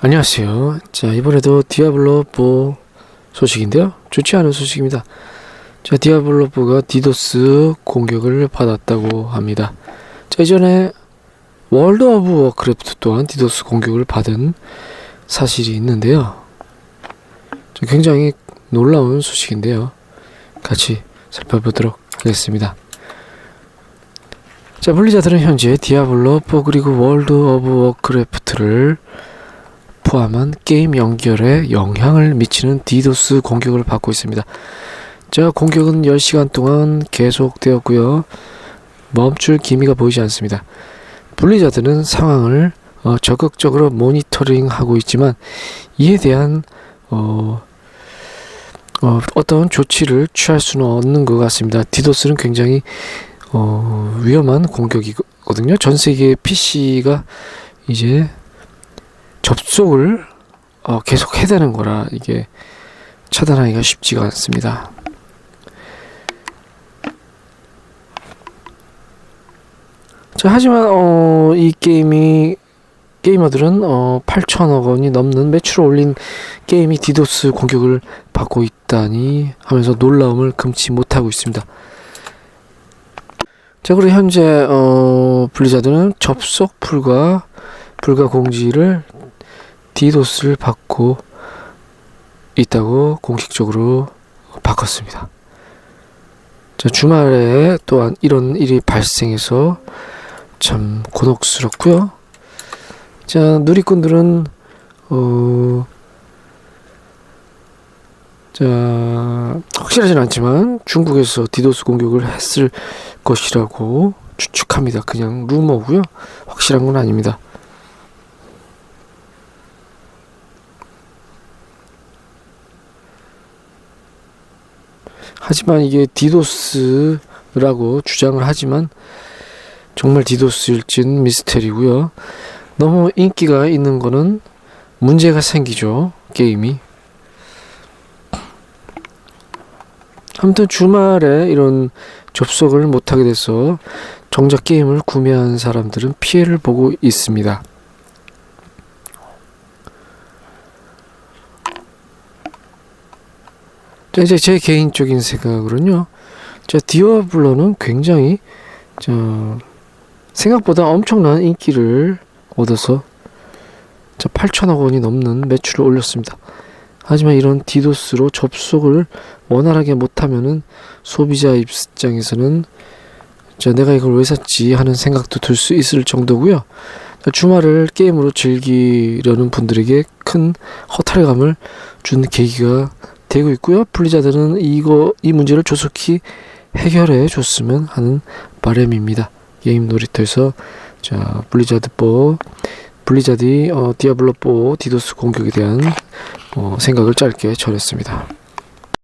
안녕하세요. 자, 이번에도 디아블로 4 소식인데요. 좋지 않은 소식입니다. 자, 디아블로 4가 디도스 공격을 받았다고 합니다. 자, 이전에 월드 오브 워크래프트 또한 디도스 공격을 받은 사실이 있는데요. 자, 굉장히 놀라운 소식인데요. 같이 살펴보도록 하겠습니다. 자, 분리자들은 현재 디아블로 4 그리고 월드 오브 워크래프트를 포함한 게임 연결에 영향을 미치는 디도스 공격을 받고 있습니다. 자, 공격은 10시간 동안 계속되었고요. 멈출 기미가 보이지 않습니다. 분리자들은 상황을 어, 적극적으로 모니터링하고 있지만 이에 대한 어, 어, 어 떤 조치를 취할 수는 없는 것 같습니다. 디도스는 굉장히 어, 위험한 공격이거든요. 전 세계 PC가 이제 접속을 어, 계속 해야 되는 거라 이게 차단하기가 쉽지가 않습니다. 자, 하지만 어, 이 게임이 게이머들은 어, 8천억 원이 넘는 매출을 올린 게임이 디도스 공격을 받고 있다니 하면서 놀라움을 금치 못하고 있습니다. 자, 그리고 현재 어, 블리자드는 접속 불가 불가 공지를 디도스를 받고 있다고 공식적으로 바꿨습니다. 자, 주말에 또한 이런 일이 발생해서 참 곤혹스럽고요. 자, 누리꾼들은 어, 자, 확실하진 않지만 중국에서 디도스 공격을 했을 것이라고 추측합니다. 그냥 루머고요. 확실한 건 아닙니다. 하지만 이게 디도스라고 주장을 하지만 정말 디도스일진 미스테리고요. 너무 인기가 있는 거는 문제가 생기죠. 게임이. 아무튼 주말에 이런 접속을 못하게 돼서 정작 게임을 구매한 사람들은 피해를 보고 있습니다. 이제 제 개인적인 생각으로는요. 자, 디아블로는 굉장히 저 생각보다 엄청난 인기를 얻어서 자, 8천억 원이 넘는 매출을 올렸습니다. 하지만 이런 디도스로 접속을 원활하게 못하면은 소비자 입장에서는 자, 내가 이걸 왜 샀지 하는 생각도 들 수 있을 정도고요. 자, 주말을 게임으로 즐기려는 분들에게 큰 허탈감을 준 계기가 되고 있고요. 분리자들은 이거 이 문제를 조속히 해결해 줬으면 하는 바람입니다. 게임 놀이터에서 자 블리자드 4 블리자드 어, 디아블로 4 디도스 공격에 대한 어, 생각을 짧게 전했습니다.